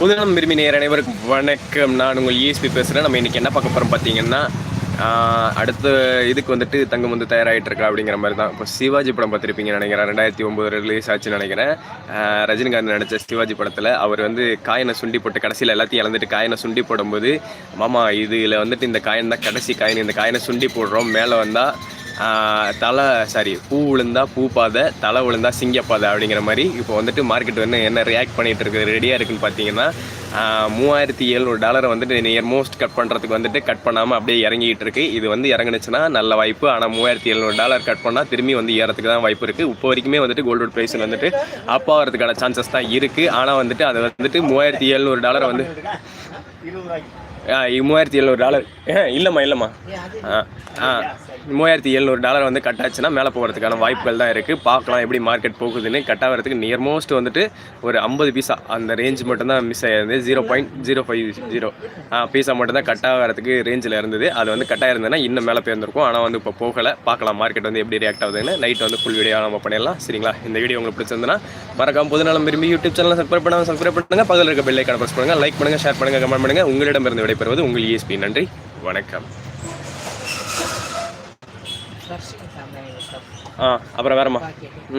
புதுநலம் விரும்பி நேர் அனைவருக்கும் வணக்கம். நான் உங்கள் இஎஸ்பி பேசுகிறேன் நம்ம இன்றைக்கி என்ன பார்க்க போகிறோம் பார்த்தீங்கன்னா அடுத்த இதுக்கு வந்துட்டு தங்கம் வந்து தயாராகிட்டு இருக்கா அப்படிங்கிற மாதிரி தான். இப்போ சிவாஜி படம் பார்த்துருப்பீங்க நினைக்கிறேன். ரெண்டாயிரத்தி ஒம்பது ரிலீஸ் ஆச்சுன்னு நினைக்கிறேன். ரஜினிகாந்த் நடித்த சிவாஜி படத்தில் அவர் வந்து காயினை சுண்டி போட்டு கடைசியில் எல்லாத்தையும் இழந்துட்டு காயினை சுண்டி போடும்போது மாமா இதில் வந்துட்டு இந்த காயின் தான் கடைசி காயின். இந்த காயினை சுண்டி போடுறோம். மேலே வந்தால் தலை சாரி பூ விழுந்தா பூ பாதை தலை விழுந்தா சிங்கப்பாதை அப்படிங்கிற மாதிரி இப்போ வந்துட்டு மார்க்கெட் வந்து என்ன ரியாக்ட் பண்ணிட்டு இருக்கு ரெடியாக இருக்குன்னு பார்த்தீங்கன்னா மூவாயிரத்தி எழுநூறு டாலரை வந்துட்டு நியர் மோஸ்ட் கட் பண்ணுறதுக்கு வந்துட்டு கட் பண்ணாமல் அப்படியே இறங்கிட்டு இருக்கு. இது வந்து இறங்குனுச்சுன்னா நல்ல வாய்ப்பு. ஆனால் மூவாயிரத்தி எழுநூறு டாலர் கட் பண்ணால் திரும்பி வந்து ஏறத்துக்கு தான் வாய்ப்பு இருக்குது இப்போ வரைக்குமே வந்துட்டு கோல்டு ப்ரைஸ் வந்துட்டு அப் ஆகிறதுக்கான சான்சஸ் தான் இருக்குது ஆனால் வந்துட்டு அது வந்துட்டு மூவாயிரத்தி எழுநூறு டாலரை வந்து மூவாயிரத்தி எழுநூறு டாலர். இல்லைம்மா இல்லைம்மா. ஆ ஆ மூவாயிரத்தி எழுநூறு டாலர் வந்து கட் ஆச்சுன்னா மேலே போகிறதுக்கான வாய்ப்புகள் தான் இருக்குது பார்க்கலாம் எப்படி மார்க்கெட் போகுதுன்னு. கட் ஆகிறதுக்கு நியர் மோஸ்ட் வந்துட்டு ஒரு ஐம்பது பீஸா அந்த ரேஞ்ச் மட்டும்தான் miss ஆயிருந்தது. Zero point zero five zero பீஸா மட்டும்தான் கட் ஆகிறதுக்கு ரேஞ்சில் இருந்தது. அது வந்து கட் ஆயிருந்ததுன்னா இன்னும் மேலே போயிருந்திருக்கும் ஆனால் வந்து இப்போ போகலை. பார்க்கலாம் மார்க்கெட் வந்து எப்படி ரியாக்ட் ஆகுதுன்னு. நைட் வந்து ஃபுல் வீடியோ நம்ம பண்ணிடலாம். சரிங்களா? இந்த வீடியோ உங்களுக்கு பிடிச்சிருந்தனா மறக்காம பொதுநலம் விரும்பி யூடியூப் சேனல் சப்ஸ்கிரைப் பண்ணாங்க சப்ஸ்கிரைப் பண்ணுங்க. பக்கத்தில் இருக்க பெல் ஐக்கான ப்ரெஸ் பண்ணுங்க. லைக் பண்ணுங்க ஷேர் பண்ணுங்க கமெண்ட் பண்ணுங்க. உங்களிடமிருந்து விடைபெறுவது உங்கள் இஎஸ்பி நன்றி வணக்கம். ஆ அப்புறம் வேறம்மா?